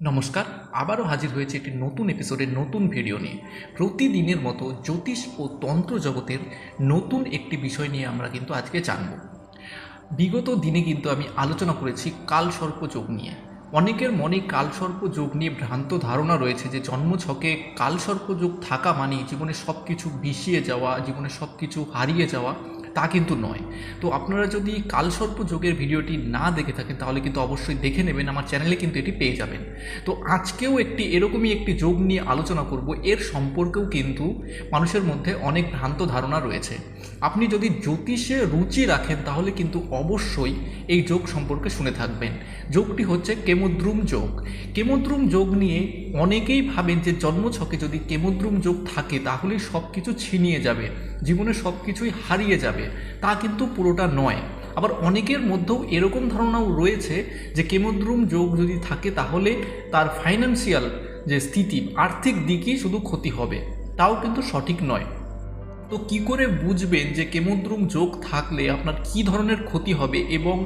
নমস্কার, আবারও হাজির হয়েছে একটি নতুন এপিসোডের নতুন ভিডিও নিয়ে। প্রতিদিনের মতো জ্যোতিষ ও তন্ত্র জগতের নতুন একটি বিষয় নিয়ে আমরা কিন্তু আজকে জানব। বিগত দিনে কিন্তু আমি আলোচনা করেছি কালসর্প যোগ নিয়ে। অনেকের মনে কালসর্প যোগ নিয়ে ভ্রান্ত ধারণা রয়েছে যে জন্মছকে কালসর্প যোগ থাকা মানে জীবনে সব কিছু বিষিয়ে যাওয়া, জীবনে সব কিছু হারিয়ে যাওয়া। তা কিন্তু নয়। তো আপনারা যদি কালসর্প যোগের ভিডিওটি না দেখে থাকেন, তাহলে কিন্তু অবশ্যই দেখে নেবেন, আমার চ্যানেলে কিন্তু এটি পেয়ে যাবেন। তো আজকেও একটি এরকমই একটি যোগ নিয়ে আলোচনা করব। এর সম্পর্কেও কিন্তু মানুষের মধ্যে অনেক ভ্রান্ত ধারণা রয়েছে। আপনি যদি জ্যোতিষে রুচি রাখেন, তাহলে কিন্তু অবশ্যই এই যোগ সম্পর্কে শুনে থাকবেন। যোগটি হচ্ছে কেমদ্রুম যোগ। কেমদ্রুম যোগ নিয়ে অনেকেই ভাবেন যে জন্মছকে যদি কেমদ্রুম যোগ থাকে, তাহলেই সব কিছু ছিনিয়ে যাবে। জীবনে সব কিছুই হারিয়ে যাবে। তা কিন্তু পুরোটা নয়। আবার অনেকের মধ্যেও এরকম ধারণাও রয়েছে যে কেমদ্রুম যোগ যদি থাকে তাহলে তার ফাইন্যান্সিয়াল যে স্থিতি, আর্থিক দিকই শুধু ক্ষতি হবে। তাও কিন্তু সঠিক নয়। তো কি করে বুঝবেন যে কেমদ্রুম যোগ থাকলে আপনার কি ধরনের ক্ষতি হবে এবং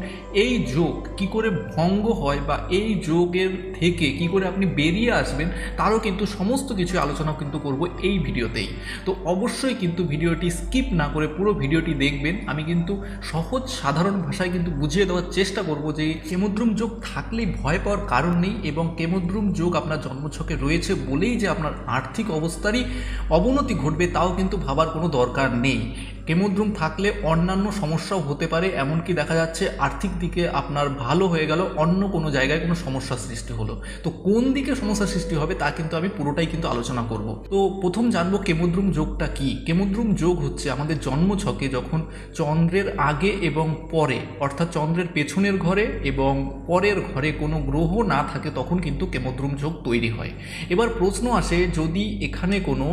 এই যোগ কি করে ভঙ্গ হয় বা এই যোগের থেকে কি করে আপনি বেরিয়ে আসবেন, তারও কিন্তু সমস্ত কিছু আলোচনা কিন্তু করব এই ভিডিওতেই। তো অবশ্যই কিন্তু ভিডিওটি স্কিপ না করে পুরো ভিডিওটি দেখবেন। আমি কিন্তু সহজ সাধারণ ভাষায় কিন্তু বুঝিয়ে দেওয়ার চেষ্টা করব যে কেমদ্রুম যোগ থাকলেই ভয় পাওয়ার কারণ নেই এবং কেমদ্রুম যোগ আপনার জন্মছকে রয়েছে বলেই যে আপনার আর্থিক অবস্থারই অবনতি ঘটবে, তাও কিন্তু ভাবার কোনো দরকার নেই। কেমোদ্রুম থাকলে অন্যান্য সমস্যাও হতে পারে, এমনকি দেখা যাচ্ছে আর্থিক দিকে আপনার ভালো হয়ে গেল, অন্য কোনো জায়গায় কোনো সমস্যার সৃষ্টি হলো। তো কোন দিকে সমস্যার সৃষ্টি হবে তা কিন্তু আমি পুরোটাই কিন্তু আলোচনা করব। তো প্রথম জানব কেমোদ্রুম যোগটা কি? কেমোদ্রুম যোগ হচ্ছে আমাদের জন্মছকে যখন চন্দ্রের আগে এবং পরে, অর্থাৎ চন্দ্রের পেছনের ঘরে এবং পরের ঘরে কোনো গ্রহ না থাকে, তখন কিন্তু কেমোদ্রুম যোগ তৈরি হয়। এবার প্রশ্ন আসে, যদি এখানে কোনো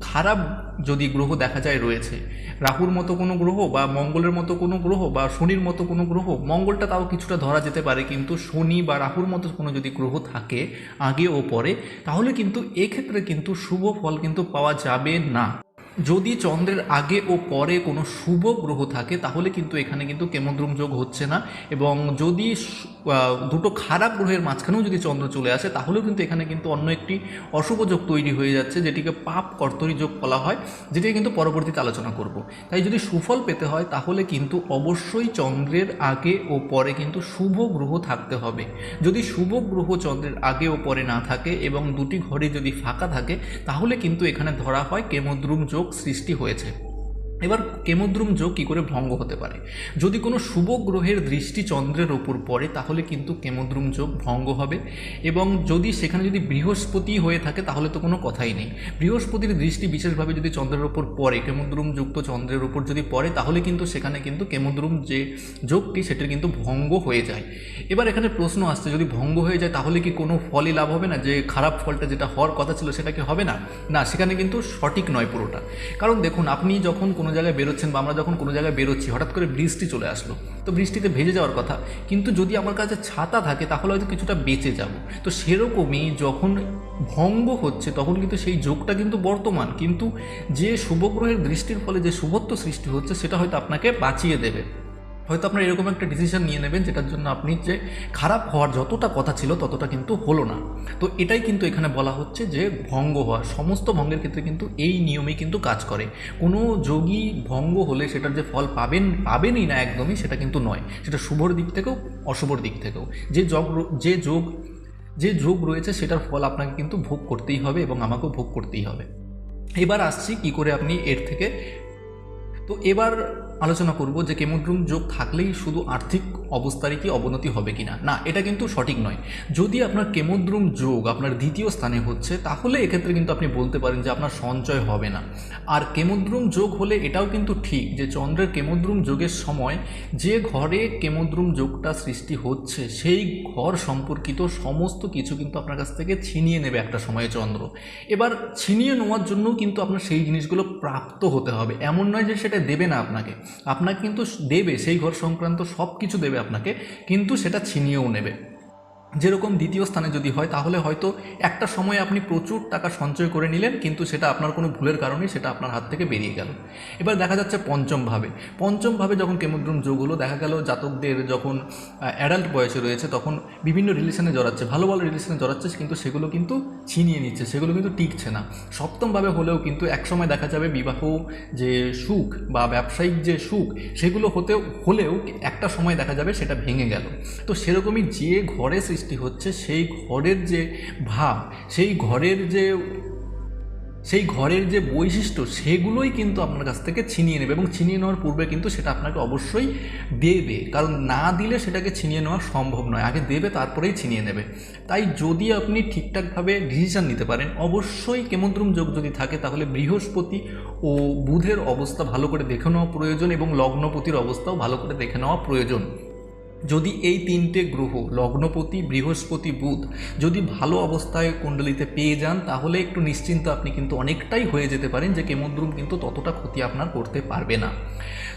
খারাপ যদি গ্রহ দেখা যায় রয়েছে, রাহুর মতো কোনো গ্রহ বা মঙ্গলের মতো কোনো গ্রহ বা শনির মতো কোনো গ্রহ, মঙ্গলটা তাও কিছুটা ধরা যেতে পারে, কিন্তু শনি বা রাহুর মতো কোনো যদি গ্রহ থাকে আগে ও পরে, তাহলে কিন্তু এক্ষেত্রে কিন্তু শুভ ফল কিন্তু পাওয়া যাবে না। যদি চন্দ্রের আগে ও পরে কোনো শুভ গ্রহ থাকে, তাহলে কিন্তু এখানে কিন্তু কেমদ্রুম যোগ হচ্ছে না। এবং যদি দুটো খারাপ গ্রহের মাঝখানেও যদি চন্দ্র চলে আসে, তাহলেও কিন্তু এখানে কিন্তু অন্য একটি অশুভ যোগ তৈরি হয়ে যাচ্ছে, যেটিকে পাপ কর্তরী যোগ বলা হয় যেটি কিন্তু পরবর্তীতে আলোচনা করব। তাই যদি সুফল পেতে হয়, তাহলে কিন্তু অবশ্যই চন্দ্রের আগে ও পরে কিন্তু শুভ গ্রহ থাকতে হবে। যদি শুভ গ্রহ চন্দ্রের আগে ও পরে না থাকে এবং দুটি ঘরে যদি ফাঁকা থাকে, তাহলে কিন্তু এখানে ধরা হয় কেমদ্রুম যোগ সৃষ্টি হয়েছে। এবার কেমদ্রুম যোগ কী করে ভঙ্গ হতে পারে? যদি কোনো শুভ গ্রহের দৃষ্টি চন্দ্রের ওপর পড়ে, তাহলে কিন্তু কেমদ্রুম যোগ ভঙ্গ হবে। এবং যদি সেখানে যদি বৃহস্পতি হয়ে থাকে, তাহলে তো কোনো কথাই নেই। বৃহস্পতির দৃষ্টি বিশেষভাবে যদি চন্দ্রের ওপর পড়ে, কেমদ্রুম যুক্ত চন্দ্রের ওপর যদি পড়ে, তাহলে কিন্তু সেখানে কিন্তু কেমদ্রুম যে যোগটি সেটির কিন্তু ভঙ্গ হয়ে যায়। এবার এখানে প্রশ্ন আসছে, যদি ভঙ্গ হয়ে যায়, তাহলে কি কোনো ফলই লাভ হবে না? যে খারাপ ফলটা যেটা হওয়ার কথা ছিল, সেটা কি হবে না? না, সেখানে কিন্তু সঠিক নয় পুরোটা। কারণ দেখুন, আপনি যখন কোনো জায়গায় বেরোচ্ছেন বা আমরা যখন কোনো জায়গায় বেরোচ্ছি, হঠাৎ করে বৃষ্টি চলে আসলো। তো বৃষ্টিতে ভেজে যাওয়ার কথা। কিন্তু যদি আমার কাছে ছাতা থাকে, তাহলে হয়তো কিছুটা বেঁচে যাব। তো সেরকমই যখন ভঙ্গ হচ্ছে, তখন কিন্তু সেই যোগটা কিন্তু বর্তমান। কিন্তু যে শুভগ্রহের দৃষ্টির ফলে যে শুভত্ব সৃষ্টি হচ্ছে, সেটা হয়তো আপনাকে বাঁচিয়ে দেবে। হয়তো আপনার এরকম একটা ডিসিশন নিয়ে নেবেন যেটার জন্য আপনি যে খারাপ হওয়ার যতটা কথা ছিল ততটা কিন্তু হলো না। তো এটাই কিন্তু এখানে বলা হচ্ছে যে ভঙ্গ হওয়া, সমস্ত ভঙ্গের ক্ষেত্রে কিন্তু এই নিয়মেই কিন্তু কাজ করে। কোনো যোগী ভঙ্গ হলে সেটার যে ফল পাবেন, পাবেনই না একদমই সেটা কিন্তু নয়। সেটা শুভর দিক থেকেও, অশুভর দিক থেকেও। যে যোগ যে যোগ যে যোগ রয়েছে সেটার ফল আপনাকে কিন্তু ভোগ করতেই হবে এবং আমাকেও ভোগ করতেই হবে। এবার আসছি কি করে আপনি এর থেকে। তো এবার আলোচনা করব যে কেমোড্রুম যোগ থাকলেই শুধু আর্থিক অবস্থারই কি অবনতি হবে কিনা। না, এটা কিন্তু সঠিক নয়। যদি আপনার কেমোদ্রুম যোগ আপনার দ্বিতীয় স্থানে হচ্ছে, তাহলে এক্ষেত্রে কিন্তু আপনি বলতে পারেন যে আপনার সঞ্চয় হবে না। আর কেমোদ্রুম যোগ হলে এটাও কিন্তু ঠিক যে চন্দ্রের কেমোদ্রুম যোগের সময় যে ঘরে কেমোদ্রুম যোগটা সৃষ্টি হচ্ছে, সেই ঘর সম্পর্কিত সমস্ত কিছু কিন্তু আপনার কাছ থেকে ছিনিয়ে নেবে একটা সময়ে চন্দ্র। এবার ছিনিয়ে নেওয়ার জন্য কিন্তু আপনার সেই জিনিসগুলো প্রাপ্ত হতে হবে। এমন নয় যে সেটা দেবে না আপনাকে। আপনাকে কিন্তু দেবে সেই ঘর সংক্রান্ত সব কিছু দেবে আপনাকে কিন্তু সেটা ছিনিয়েও নেবে। যেরকম দ্বিতীয় স্থানে যদি হয়, তাহলে হয়তো একটা সময় আপনি প্রচুর টাকা সঞ্চয় করে নিলেন, কিন্তু সেটা আপনার কোনো ভুলের কারণে সেটা আপনার হাত থেকে বেরিয়ে গেল। এবার দেখা যাচ্ছে পঞ্চমভাবে পঞ্চমভাবে যখন কেমোদ্রম যোগ হলো, দেখা গেল জাতকদের যখন অ্যাডাল্ট বয়সে রয়েছে, তখন বিভিন্ন রিলেশনে জড়াচ্ছে, ভালো ভালো রিলেশনে জড়াচ্ছে, কিন্তু সেগুলো কিন্তু ছিনিয়ে নিচ্ছে, সেগুলো কিন্তু টিকছে না। সপ্তমভাবে হলেও কিন্তু একসময় দেখা যাবে বিবাহ যে সুখ বা ব্যবসায়িক যে সুখ, সেগুলো হতে হলেও একটা সময় দেখা যাবে সেটা ভেঙে গেল। তো সেরকমই যে ঘরে সৃষ্টি হচ্ছে সেই ঘরের যে ভাব, সেই ঘরের যে, সেই ঘরের যে বৈশিষ্ট্য, সেগুলোই কিন্তু আপনার কাছ থেকে ছিনিয়ে নেবে এবং ছিনিয়ে নেওয়ার পূর্বে কিন্তু সেটা আপনাকে অবশ্যই দেবে। কারণ না দিলে সেটাকে ছিনিয়ে নেওয়া সম্ভব নয়। আগে দেবে, তারপরেই ছিনিয়ে নেবে। তাই যদি আপনি ঠিকঠাকভাবে ডিসিশন নিতে পারেন, অবশ্যই কেমদ্রুম যোগ যদি থাকে, তাহলে বৃহস্পতি ও বুধের অবস্থা ভালো করে দেখে নেওয়া প্রয়োজন এবং লগ্নপতির অবস্থাও ভালো করে দেখে নেওয়া প্রয়োজন। যদি এই তিনটে গ্রহ, লগ্নপতি, বৃহস্পতি, বুধ, যদি ভালো অবস্থায় কুণ্ডলিতে পেয়ে যান, তাহলে একটু নিশ্চিন্ত আপনি কিন্তু অনেকটাই হয়ে যেতে পারেন যে কেমদ্রুম কিন্তু ততটা ক্ষতি আপনার করতে পারবে না।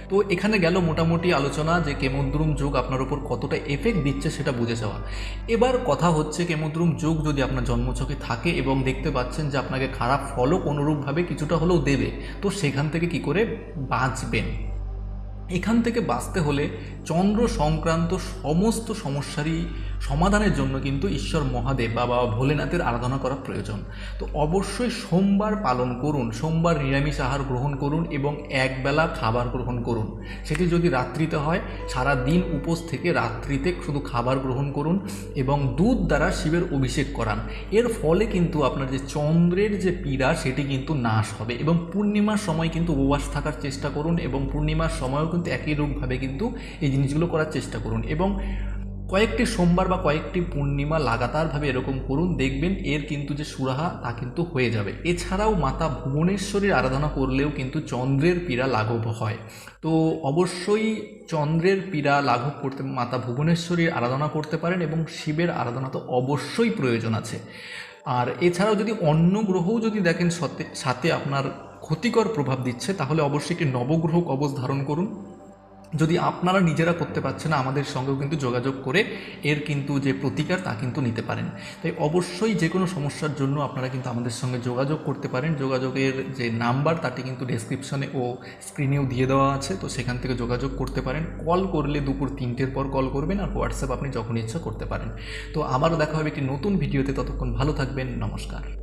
তো এখানে গেল মোটামুটি আলোচনা যে কেমদ্রুম যোগ আপনার উপর কতটা এফেক্ট দিচ্ছে সেটা বুঝে যাওয়া। এবার কথা হচ্ছে কেমদ্রুম যোগ যদি আপনার জন্মছকে থাকে এবং দেখতে পাচ্ছেন যে আপনাকে খারাপ ফলও কোনোরূপভাবে কিছুটা হলেও দেবে, তো সেখান থেকে কি করে বাঁচবেন? এখান থেকে বাঁচতে হলে চন্দ্র সংক্রান্ত সমস্ত সমস্যারই সমাধানের জন্য কিন্তু ঈশ্বর মহাদেব বা বাবা ভোলেনাথের আরাধনা করা প্রয়োজন। তো অবশ্যই সোমবার পালন করুন, সোমবার নিরামিষ আহার গ্রহণ করুন এবং একবেলা খাবার গ্রহণ করুন। সেটি যদি রাত্রিতে হয় সারা দিন উপোস থেকে রাত্রিতে শুধু খাবার গ্রহণ করুন এবং দুধ দ্বারা শিবের অভিষেক করান। এর ফলে কিন্তু আপনার যে চন্দ্রের যে পীড়া, সেটি কিন্তু নাশ হবে এবং পূর্ণিমার সময় কিন্তু উপবাস থাকার চেষ্টা করুন এবং পূর্ণিমার সময়ও কিন্তু একই রূপভাবে কিন্তু এই জিনিসগুলো করার চেষ্টা করুন এবং কয়েকটি সোমবার বা কয়েকটি পূর্ণিমা লাগাতারভাবে এরকম করুন, দেখবেন এর কিন্তু যে সুরাহা তা কিন্তু হয়ে যাবে। এছাড়াও মাতা ভুবনেশ্বরীর আরাধনা করলেও কিন্তু চন্দ্রের পীড়া লাঘব হয়। তো অবশ্যই চন্দ্রের পীড়া লাঘব করতে, মাতা ভুবনেশ্বরীর আরাধনা করতে পারেন এবং শিবের আরাধনা তো অবশ্যই প্রয়োজন আছে। আর এছাড়াও যদি অন্য গ্রহও যদি দেখেন সাথে আপনার ক্ষতিকর প্রভাব দিচ্ছে, তাহলে অবশ্যই একটি নবগ্রহ কবচ ধারণ করুন। যদি আপনারা নিজেরা করতে পারছেন না, আমাদের সঙ্গেও কিন্তু যোগাযোগ করে এর কিন্তু যে প্রতিকার, তা কিন্তু নিতে পারেন। তাই অবশ্যই যে কোনো সমস্যার জন্য আপনারা কিন্তু আমাদের সঙ্গে যোগাযোগ করতে পারেন। যোগাযোগের যে নাম্বার, তাটি কিন্তু ডেসক্রিপশনে ও স্ক্রিনেও দিয়ে দেওয়া আছে, তো সেখান থেকে যোগাযোগ করতে পারেন। কল করলে দুপুর তিনটের পর কল করবেন আর হোয়াটসঅ্যাপ আপনি যখন ইচ্ছা করতে পারেন। তো আবারও দেখা হবে একটি নতুন ভিডিওতে, ততক্ষণ ভালো থাকবেন, নমস্কার।